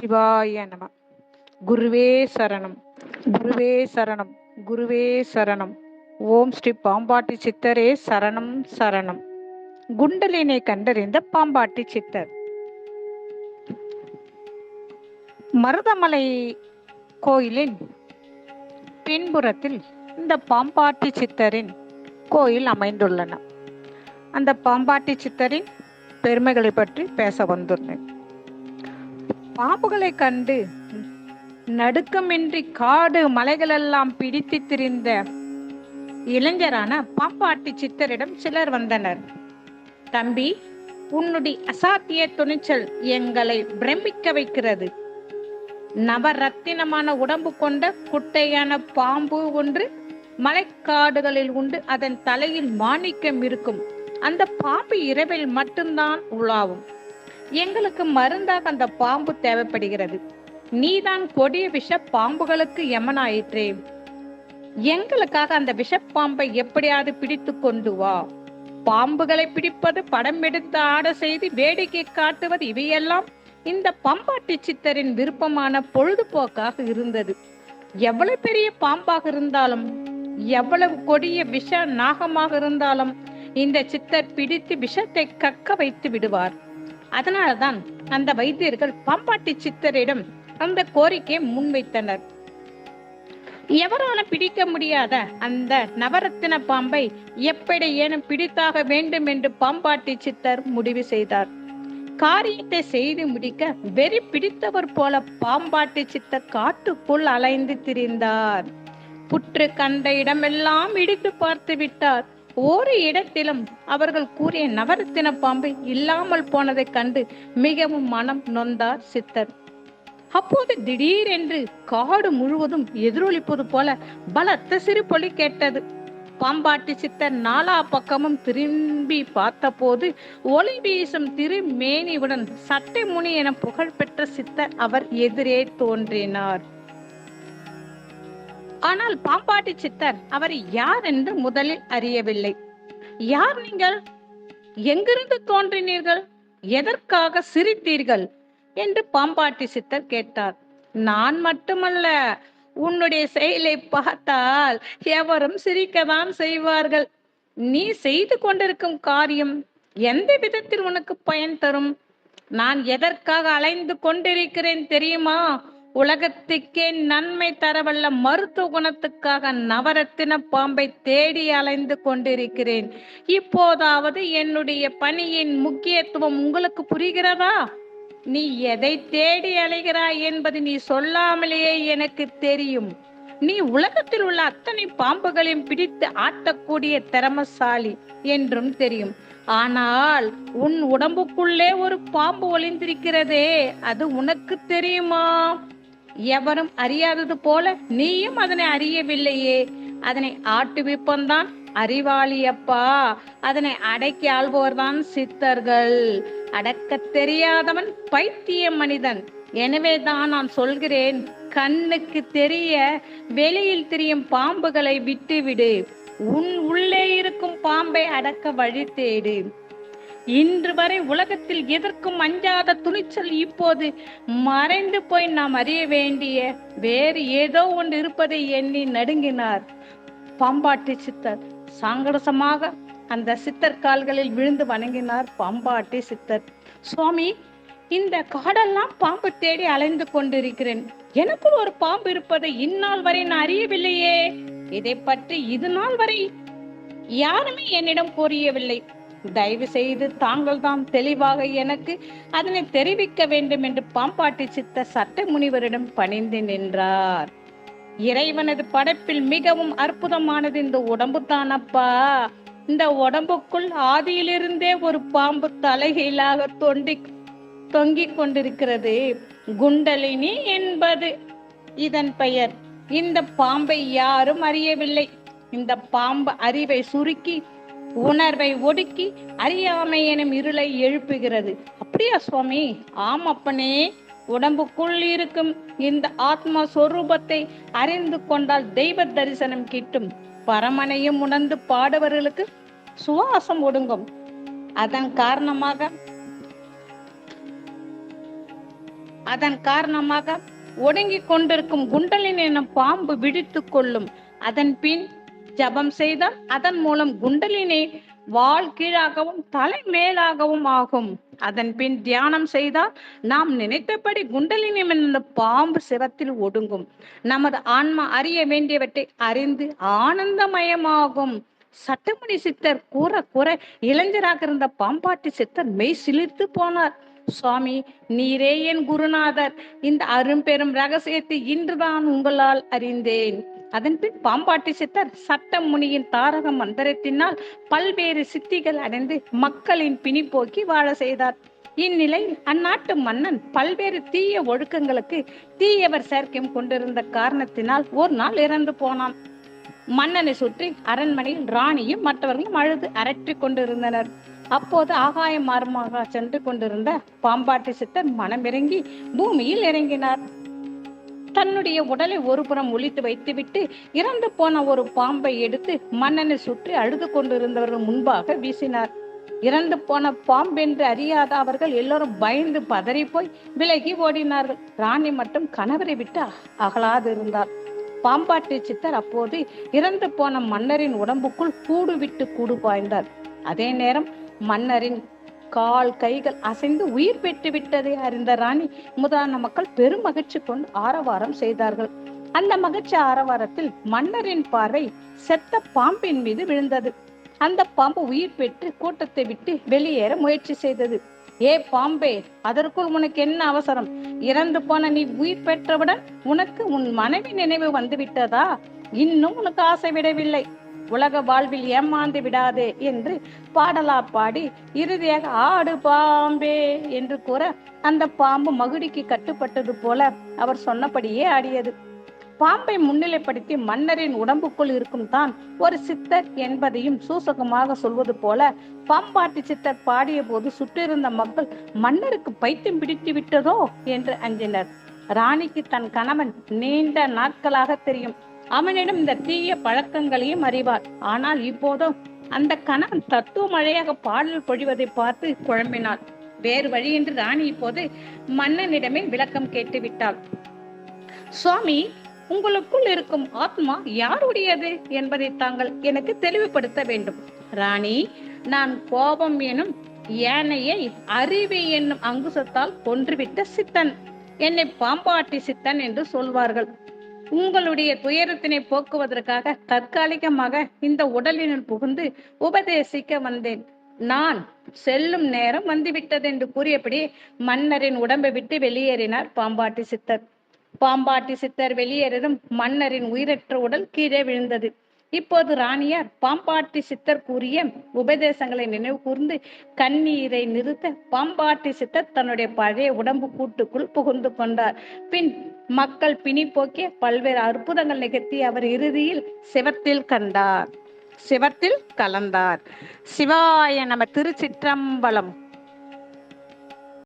சிவாய நம. குருவே சரணம். குருவே சரணம். குருவே சரணம். ஓம் ஸ்ரீ பாம்பாட்டி சித்தரே சரணம் சரணம். குண்டலினை கண்டறிந்த பாம்பாட்டி சித்தர். மருதமலை கோயிலின் பின்புறத்தில் இந்த பாம்பாட்டி சித்தரின் கோயில் அமைந்துள்ளன. அந்த பாம்பாட்டி சித்தரின் பெருமைகளை பற்றி பேச வந்துள்ளேன். பாம்புகளை கண்டு நடுக்கமின்றி காடு மலைகளெல்லாம் பிடித்து திரிந்த இளைஞரான பாப்பாட்டி சித்தரிடம் சிலர் வந்தனர். தம்பி உன்னுடைய அசாத்திய துணிச்சல் எங்களை பிரமிக்க வைக்கிறது. நவரத்தினமான உடம்பு கொண்ட குட்டையான பாம்பு ஒன்று மலைக்காடுகளில் உண்டு அதன் தலையில் மாணிக்கம் இருக்கும். அந்த பாம்பு இரவில் மட்டும்தான் உலாவும். எங்களுக்கு மருந்தாக அந்த பாம்பு தேவைப்படுகிறது. நீதான் கொடிய விஷ பாம்புகளுக்கு எமனாயிற்றே எங்களுக்காக அந்த விஷப்பாம்பை எப்படியாவது பிடித்து கொண்டு வா. பாம்புகளை பிடிப்பது படம் எடுத்து ஆட செய்து வேடிக்கை காட்டுவது இவையெல்லாம் இந்த பம்பாட்டி சித்தரின் விருப்பமான பொழுதுபோக்காக இருந்தது. எவ்வளவு பெரிய பாம்பாக இருந்தாலும் எவ்வளவு கொடிய விஷ நாகமாக இருந்தாலும் இந்த சித்தர் பிடித்து விஷத்தை கக்க வைத்து விடுவார். அதனால்தான் அந்த வைத்தியர்கள் பாம்பாட்டி சித்தரிடம் அந்த கோரிக்கையை முன்வைத்தனர். எவரால பிடிக்க முடியாத அந்த நவரத்தின பாம்பை எப்படி ஏனும் பிடித்தாக வேண்டும் என்று பாம்பாட்டி சித்தர் முடிவு செய்தார். காரியத்தை செய்து முடிக்க வெறி பிடித்தவர் போல பாம்பாட்டி சித்தர் காட்டுக்குள் அலைந்து திரிந்தார். புற்று கண்ட இடமெல்லாம் இடித்து பார்த்து விட்டார். ஒரு இடத்திலும் அவர்கள் கூறிய நவரத்தின பாம்பை இல்லாமல் போனதைக் கண்டு மிகவும் மனம் நொந்தார் சித்தர். அப்போது திடீரென்று காடு முழுவதும் எதிரொலிப்பது போல பலத்த சிறுபொலி கேட்டது. பாம்பாட்டி சித்தர் நாலா பக்கமும் திரும்பி பார்த்தபோது ஒளி வீசும் திருமேனியுடன் சட்டை முனி என புகழ்பெற்ற சித்தர் அவர் எதிரே தோன்றினார். ஆனால் பாம்பாட்டி சித்தர் அவர் யார் என்று முதலில் அறியவில்லை. யார் நீங்கள்? எங்கிருந்து தோன்றினீர்கள்? எதற்காக சிரித்தீர்கள்? என்று பாம்பாட்டி சித்தர் கேட்டார். நான் மட்டுமல்ல உன்னுடைய செயலை பார்த்தால் எவரும் சிரிக்கதான் செய்வார்கள். நீ செய்து கொண்டிருக்கும் காரியம் எந்த விதத்தில் உனக்கு பயன் தரும்? நான் எதற்காக அலைந்து கொண்டிருக்கிறேன் தெரியுமா? உலகத்துக்கே நன்மை தரவல்ல மருத்துவ குணத்துக்காக நவரத்தின பாம்பை தேடி அலைந்து கொண்டிருக்கிறேன். இப்போதாவது என்னுடைய பணியின் முக்கியத்துவம் உங்களுக்கு புரிகிறதா? நீ எதை தேடி அலைகிறாய் என்பது நீ சொல்லாமலேயே எனக்கு தெரியும். நீ உலகத்தில் உள்ள அத்தனை பாம்புகளையும் பிடித்து ஆட்டக்கூடிய திறமசாலி என்றும் தெரியும். ஆனால் உன் உடம்புக்குள்ளே ஒரு பாம்பு ஒளிந்திருக்கிறதே அது உனக்கு தெரியுமா? எவரும் அறியாதது போல நீயும் அதனை அறியவில்லையே. அதனை ஆட்டுவிப்பந்தான் அறிவாளியப்பா அதனை அடக்கி ஆள்பவர்தான் சித்தர்கள். அடக்க தெரியாதவன் பைத்திய மனிதன். எனவேதான் நான் சொல்கிறேன் கண்ணுக்கு தெரிய வெளியில் தெரியும் பாம்புகளை விட்டுவிடு. உன் உள்ளே இருக்கும் பாம்பை அடக்க வழி தேடு. இன்று வரை உலகத்தில் எதற்கும் அஞ்சாத துணிச்சல் இப்போது மறைந்து போய் நாம் அறிய வேண்டிய வேறு ஏதோ ஒன்று இருப்பதை எண்ணி நடுங்கினார். பாம்பாட்டி சித்தர். சாங்கடசமாக அந்த சித்தர் கால்களில் விழுந்து வணங்கினார் பாம்பாட்டி சித்தர். சுவாமி இந்த காடெல்லாம் பாம்பு தேடி அலைந்து கொண்டிருக்கிறேன். எனக்குள் ஒரு பாம்பு இருப்பதை இந்நாள் வரை நான் அறியவில்லையே. இதை பற்றி இது நாள் வரை யாருமே என்னிடம் கூறியவில்லை. தயவு செய்து தாங்கள் தான் தெளிவாக எனக்கு அதனை தெரிவிக்க வேண்டும் என்று பாம்பாட்டி சித்த சட்ட முனிவரிடம் பணிந்து நின்றார். இறைவனது படைப்பில் மிகவும் அற்புதமானது இந்த உடம்பு தானப்பா இந்த உடம்புக்குள் ஆதியிலிருந்தே ஒரு பாம்பு தலைகீழாக தொண்டி தொங்கிக் கொண்டிருக்கிறது. குண்டலினி என்பது இதன் பெயர். இந்த பாம்பை யாரும் அறியவில்லை. இந்த பாம்பு அறிவை சுருக்கி உணர்வை ஒடுக்கி அறியாமை எனும் இருளை எழுப்புகிறது. அப்படியா சுவாமி? ஆம் அப்பனே உடம்புக்குள் இருக்கும் இந்த ஆத்மா சொரூபத்தை அறிந்து கொண்டால் தெய்வ தரிசனம் கிட்டும். பரமனையும் உணர்ந்து பாடுவர்களுக்கு சுவாசம் ஒடுங்கும். அதன் காரணமாக அதன் காரணமாக ஒடுங்கிக் கொண்டிருக்கும் குண்டலின் எனும் பாம்பு விழித்து கொள்ளும். அதன் பின் ஜபம் செய்தால் அதன் மூலம் குண்டலினி வால் கீழாகவும் தலை மேலாகவும் ஆகும். அதன் பின் தியானம் செய்தால் நாம் நினைத்தபடி குண்டலினி என்ற பாம்பு சிவத்தில் ஒடுங்கும். நமது ஆன்மா அறிய வேண்டியவற்றை அறிந்து ஆனந்தமயமாகும். சட்டமணி சித்தர் கூற கூற இளைஞராக இருந்த பாம்பாட்டி சித்தர் மெய் சிலிர்த்து போனார். சுவாமி நீரே என் குருநாதர். இந்த அரும்பெரும் ரகசியத்தை இன்றுதான் உங்களால் அறிந்தேன். அதன்பின் பாம்பாட்டி சித்தர் சட்ட முனியின் தாரக மந்திரத்தினால் பல்வேறு சித்திகள் அடைந்து மக்களின் பிணி போக்கி வாழ செய்தார். இந்நிலையில் அந்நாட்டு மன்னன் பல்வேறு தீய ஒழுக்கங்களுக்கு தீயவர் சேர்க்கையும் கொண்டிருந்த காரணத்தினால் ஒரு நாள் இறந்து போனான். மன்னனை சுற்றி அரண்மனையில் ராணியும் மற்றவர்களும் அழுது அரற்றி கொண்டிருந்தனர். அப்போது ஆகாய மார்மாக சென்று கொண்டிருந்த பாம்பாட்டி சித்தர் மனமிறங்கி பூமியில் இறங்கினார். தன்னுடைய உடலை ஒருபுறம் ஒழித்து வைத்துவிட்டு இறந்து போன ஒரு பாம்பை எடுத்து மன்னனை சுற்றி அழுது கொண்டிருந்தவர்கள் முன்பாக வீசினார். இறந்து போன பாம்பென்று அறியாத அவர்கள் எல்லோரும் பயந்து பதறி போய் விலகி ஓடினார்கள். ராணி மட்டும் கணவரை விட்டு அகலாது இருந்தார் பாம்பாட்டி சித்தர் அப்போது இறந்து போன மன்னரின் உடம்புக்குள் கூடு விட்டு கூடு பாய்ந்தார். அதே நேரம் மன்னரின் கால் கைகள் அசைந்து உயிர் பெற்று விட்டதை அறிந்த ராணி முதலான மக்கள் பெரும் மகிழ்ச்சி கொண்டு ஆரவாரம் செய்தார்கள். அந்த மகிழ்ச்சி ஆரவாரத்தில் மன்னரின் பார்வை செத்த பாம்பின் மீது விழுந்தது. அந்த பாம்பு உயிர் பெற்று கூட்டத்தை விட்டு வெளியேற முயற்சி செய்தது. ஏ பாம்பே அதற்குள் உனக்கு என்ன அவசரம்? இறந்து போன நீ உயிர் பெற்றவுடன் உனக்கு உன் மனைவி நினைவு வந்து விட்டதா இன்னும் உனக்கு ஆசை விடவில்லை. உலக வாழ்வில் ஏமாந்து விடாதே என்று பாடலா பாடி இறுதியாக ஆடு பாம்பே என்று கூற அந்த பாம்பு மகுடிக்கு கட்டுப்பட்டது போல அவர் சொன்னபடியே ஆடியது. பாம்பை முன்னிலைப்படுத்தி மன்னரின் உடம்புக்குள் இருக்கும் தான் ஒரு சித்தர் என்பதையும் சூசகமாக சொல்வது போல பாம்பாட்டி சித்தர் பாடிய போது சுற்றிருந்த மக்கள் மன்னருக்கு பைத்தியம் பிடித்து விட்டதோ? என்று அஞ்சினர். ராணிக்கு தன் கணவன் நீண்ட நாட்களாக தெரியும். அவனிடம் இந்த தீய பழக்கங்களையும் அறிவார். ஆனால் இப்போதோ அந்த கணவன் தத்துவ மழையாக பாடல் பொழிவதை பார்த்து குழம்பினாள் வேறு வழியின்றி ராணி இப்போது மன்னனிடமே விளக்கம் கேட்டு விட்டாள். சுவாமி உங்களுக்குள் இருக்கும் ஆத்மா யாருடையது என்பதை தாங்கள் எனக்கு தெளிவுபடுத்த வேண்டும். ராணி நான் கோபம் எனும் ஏனையை அறிவு என்னும் அங்குசத்தால் கொன்றுவிட்ட சித்தன். என்னை பாம்பாட்டி சித்தன் என்று சொல்வார்கள். உங்களுடைய துயரத்தினை போக்குவதற்காக தற்காலிகமாக இந்த உடலினுள் புகுந்து உபதேசிக்க வந்தேன். நான் செல்லும் நேரம் வந்துவிட்டது என்று கூறியபடி மன்னரின் உடம்பை விட்டு வெளியேறினார் பாம்பாட்டி சித்தர். பாம்பாட்டி சித்தர் வெளியேறதும் மன்னரின் உயிரற்ற உடல் கீழே விழுந்தது. இப்போது ராணியார் பாம்பாட்டி சித்தர் கூறிய உபதேசங்களை நினைவு கூர்ந்து கண்ணீரை நிறுத்த பாம்பாட்டி சித்தர் தன்னுடைய பழைய உடம்பு கூட்டுக்குள் புகுந்து கொண்டார். பின் மக்கள் பிணி போக்கிய பல்வேறு அற்புதங்கள் நிகழ்த்தி அவர் இறுதியில் சிவத்தில் கண்டார். சிவத்தில் கலந்தார். சிவாய நம்ம திருச்சிற்றம்பலம்.